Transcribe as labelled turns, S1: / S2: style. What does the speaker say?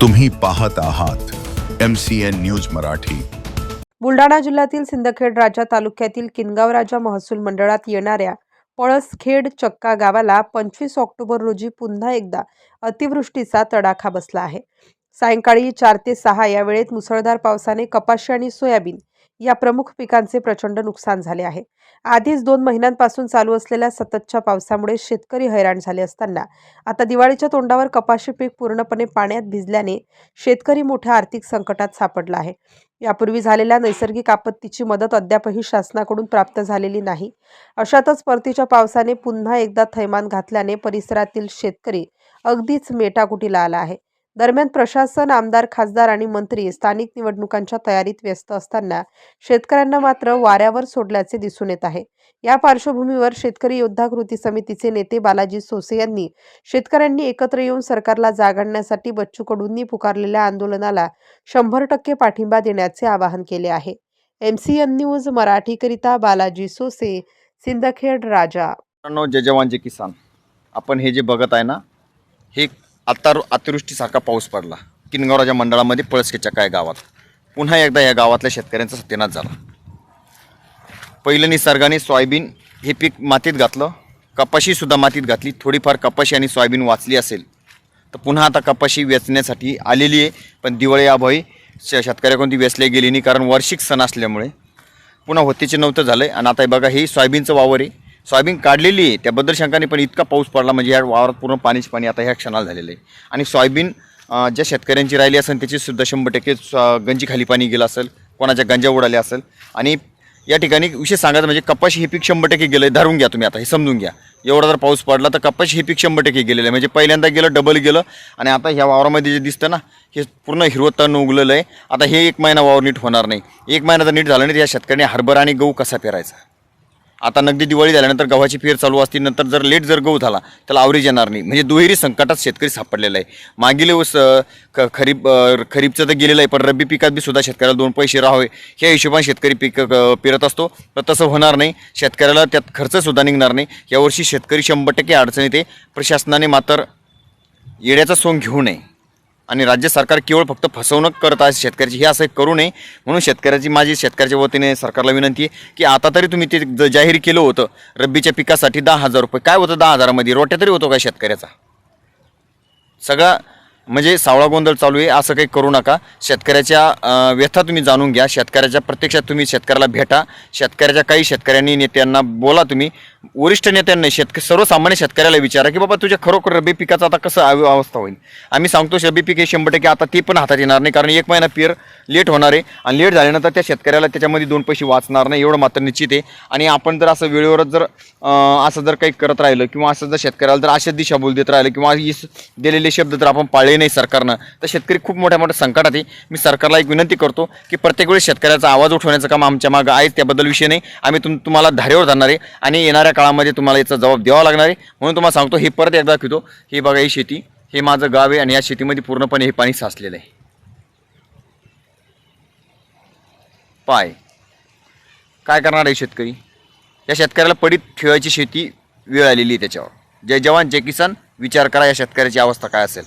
S1: तुम्ही पाहत आहात M C N news Marathi.
S2: Buldhana जिल्ह्यातील सिंदखेड राजा तालुक्यातील किनगाव राजा महसूल मंडळात येणाऱ्या पळसखेड चक्का गावाला पंचवीस ऑक्टोबर रोजी पुन्हा एकदा अतिवृष्टीचा तडाखा बसला आहे. सायंकाळी चार ते सहा या वेळेत मुसळधार पावसाने कपाशी आणि सोयाबीन या प्रमुख पिकांचे प्रचंड नुकसान झाले आहे. आधीच दोन महिन्यांपासून चालू असलेल्या सततच्या पावसामुळे शेतकरी हैराण झाले असताना आता दिवाळीच्या तोंडावर कपाशी पीक पूर्णपणे पाण्यात भिजल्याने शेतकरी मोठ्या आर्थिक संकटात सापडला आहे. यापूर्वी झालेल्या नैसर्गिक आपत्तीची मदत अद्यापही शासनाकडून प्राप्त झालेली नाही. अशातच परतीच्या पावसाने पुन्हा एकदा थैमान घातल्याने परिसरातील शेतकरी अगदीच मेटाकुटीला आला आहे. दरम्यान प्रशासन आमदार खासदार आणि मंत्री स्थानिक निवडणुकांच्या तयारीत व्यस्त असताना शेतकऱ्यांना मात्र वाऱ्यावर सोडल्याचे दिसून येत आहे. या पार्श्वभूमीवर शेतकरी योद्धा कृती समितीचे नेते बालाजी सोसे यांनी शेतकऱ्यांनी एकत्र येऊन सरकारला जाग आणण्यासाठी बच्चू कडूंनी पुकारलेल्या आंदोलनाला शंभर टक्के पाठिंबा देण्याचे आवाहन केले आहे. एम सी एन न्यूज मराठीकरिता बालाजी सोसे सिंदखेड राजा.
S3: जय जवान किसान. आपण हे जे बघत आहे ना हे आत्ता अतिवृष्टीसारखा पाऊस पडला. किनगावराच्या मंडळामध्ये पळसकेच्या काय गावात? पुन्हा एकदा या गावातल्या शेतकऱ्यांचा सत्यनाश झाला. पहिलं निसर्गाने सोयाबीन हे पीक मातीत घातलं. कपाशीसुद्धा मातीत घातली. थोडीफार कपाशी आणि सोयाबीन वाचली असेल तर पुन्हा आता कपाशी वेचण्यासाठी आलेली आहे. पण दिवाळी अभावी श शेतकऱ्याकडून ती वेचली गेली नाही. कारण वार्षिक सण असल्यामुळे पुन्हा होतीचे नव्हतं झालं आहे आणि आता हे बघा हे सोयाबीनचं वावर आहे. सोयाबीन काढलेली आहे त्याबद्दल शंकाने पण इतका पाऊस पडला म्हणजे या वावरात पूर्ण पाणीच पाणी आता ह्या क्षणाला झालेलं आहे. आणि सोयाबीन ज्या शेतकऱ्यांची राहिली असेल त्याची सुद्धा शंभर टक्के गंजीखाली गंजी खाली पाणी गेलं असेल कोणाच्या गंजा उडाल्या असेल. आणि या ठिकाणी विशेष सांगायचं म्हणजे कपाशी हे पीक शंभर टक्के गेलं धरून घ्या तुम्ही आता हे समजून घ्या. एवढा जर पाऊस पडला तर कपाशी हे पीक शंभर टक्के गेलेलं आहे. म्हणजे पहिल्यांदा गेलं डबल गेलं आणि आता ह्या वावरामध्ये जे दिसतं ना हे पूर्ण हिरवं तण उगलेलं आहे. आता हे एक महिना वावर नीट होणार नाही. एक महिना जर नीट झालं नाही तर या शेतकऱ्याने हरभरा आणि गहू कसा पेरायचा? आता नगदी दिवाळी झाल्यानंतर गव्हाची फेर चालू असती नंतर जर लेट जर गहू झाला त्याला आवरेज येणार नाही. म्हणजे दुहेरी संकटात शेतकरी सापडलेला आहे. मागील वर्ष ख खरीप खरीपचं तर गेलेलं आहे पण रब्बी पिकात बी सुद्धा शेतकऱ्याला दोन पैसे राहावे. ह्या हिशोबाने शेतकरी पीक पिरत पेरत असतो. तर तसं होणार नाही. शेतकऱ्याला त्यात खर्चसुद्धा निघणार नाही. यावर्षी शेतकरी शंभर टक्के अडचणीत आहे. प्रशासनाने मात्र येड्याचा सोंग घेऊ नये. आणि राज्य सरकार केवळ फक्त फसवणूक करत आहे शेतकऱ्याची हे असं करू नये. म्हणून शेतकऱ्याची माझी शेतकऱ्याच्या वतीने सरकारला विनंती आहे की आता तरी तुम्ही ते ज- जाहीर केलं होतं रब्बीच्या पिकासाठी दहा हजार रुपये. काय होतं दहा हजारामध्ये? रोट्या तरी होतो का शेतकऱ्याचा? सगळा म्हणजे सावळा गोंधळ चालू आहे असं काही करू नका. शेतकऱ्याच्या व्यथा तुम्ही जाणून घ्या. शेतकऱ्याच्या प्रत्यक्षात तुम्ही शेतकऱ्याला भेटा. शेतकऱ्याच्या काही शेतकऱ्यांनी नेत्यांना बोला तुम्ही. वरिष्ठ नेत्यांनी शेतक सर्वसामान्य शेतकऱ्याला विचारा की बाबा तुझ्या खरोखर रब्बी पिकाचं आता कसं अवस्था होईल? आम्ही सांगतो रब्बी पीक हे शंभर टक्के आता ते पण हातात येणार नाही कारण एक महिना पेर लेट होणार आहे आणि लेट झाल्यानंतर त्या शेतकऱ्याला त्याच्यामध्ये दोन पैसे वाचणार नाही एवढं मात्र निश्चित आहे. आणि आपण जर असं वेळेवरच जर असं जर काही करत राहिलं किंवा असं जर शेतकऱ्याला जर अशाच दिशाभूल देत राहिलं किंवा दिलेले शब्द जर आपण पाळले नाही सरकारनं. तर शेतकरी खूप मोठ्या मोठ्या संकटात आहे. मी सरकारला एक विनंती करतो की प्रत्येक वेळेस शेतकऱ्याचा आवाज उठवण्याचं काम आमच्या मागं आहे त्याबद्दल विषय नाही. आम्ही तुम तुम्हाला धारेवर धरणार आहे आणि येणाऱ्या काळामध्ये तुम्हाला याचा जबाब द्यावा लागणार आहे. म्हणून तुम्हाला सांगतो हे परत एकदा दाखवतो हे बघा ही शेती हे माझं गाव आहे आणि या शेतीमध्ये पूर्णपणे हे पाणी साचलेलं आहे. पाय. काय करणार आहे शेतकरी? या शेतकऱ्याला पडीत ठेवायची शेती वेळ आलेली आहे त्याच्यावर. जय जवान जय किसान. विचार करा या शेतकऱ्याची अवस्था काय असेल.